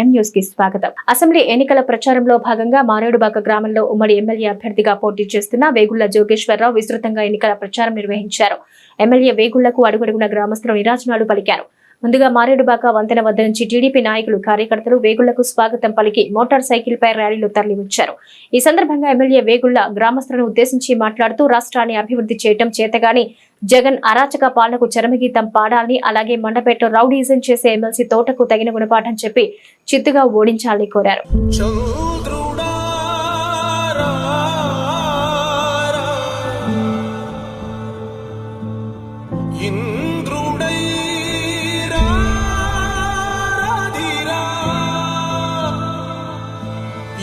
ఎం న్యూస్కి స్వాగతం. అసెంబ్లీ ఎన్నికల ప్రచారంలో భాగంగా మారేడుబాక గ్రామంలో ఉమ్మడి ఎమ్మెల్యే అభ్యర్థిగా పోటీ చేస్తున్న వేగుళ్ళ జోగేశ్వరరావు విస్తృతంగా ఎన్నికల ప్రచారం నిర్వహించారు. ఎమ్మెల్యే వేగుళ్ళకు అడుగడుగున గ్రామస్తులు నిరాజనాలు పలికారు. ముందుగా మారేడుబాక వంతెన వద్ద నుంచి టీడీపీ నాయకులు కార్యకర్తలు వేగుళ్ళకు స్వాగతం పలికి మోటార్ సైకిల్ పై ర్యాలీలో తరలివచ్చారు. ఈ సందర్భంగా ఎమ్మెల్యే వేగుళ్ళ గ్రామస్తులను ఉద్దేశించి మాట్లాడుతూ రాష్ట్రాన్ని అభివృద్ధి చేయటం చేతగాని జగన్ అరాచక పాలనకు చరమగీతం పాడాలని అలాగే మండపేట రౌడీజం చేసే ఎమ్మెల్సీ తోటకు తగిన గుణపాఠం చెప్పి చిత్తుగా ఓడించాలని కోరారు. చంద్రుడా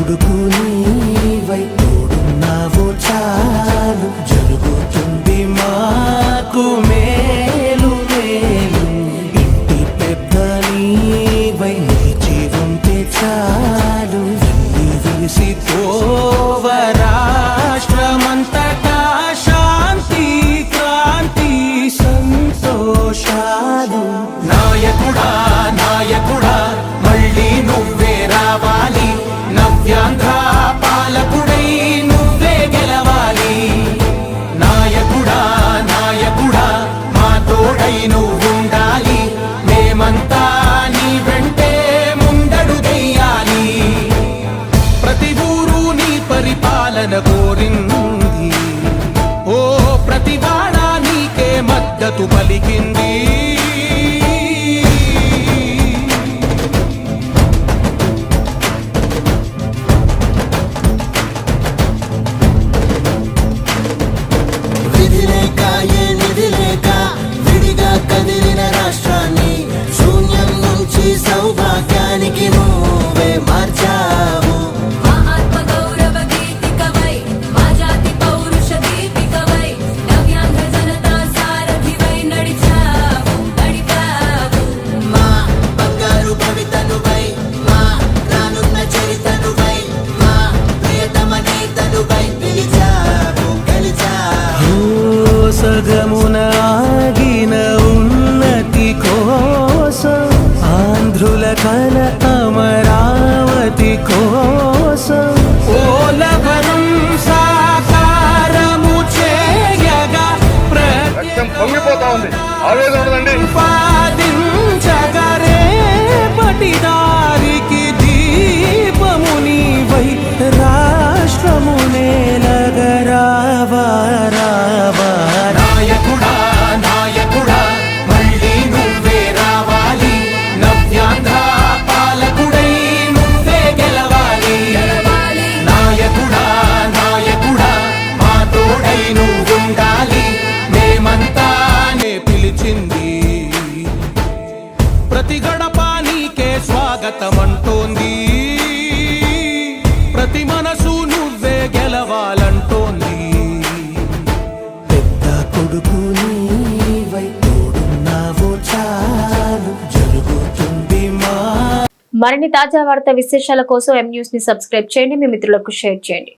కొడుకు నీవై నీకే మద్దతు పలికింది 아래가 అంటోంది ప్రతి మనసు నువ్వే గెలవాలంటోంది. పెద్ద కొడుకు మరిన్ని తాజా వార్త విశేషాల కోసం ఎం న్యూస్ని సబ్స్క్రైబ్ చేయండి మీ మిత్రులకు షేర్ చేయండి.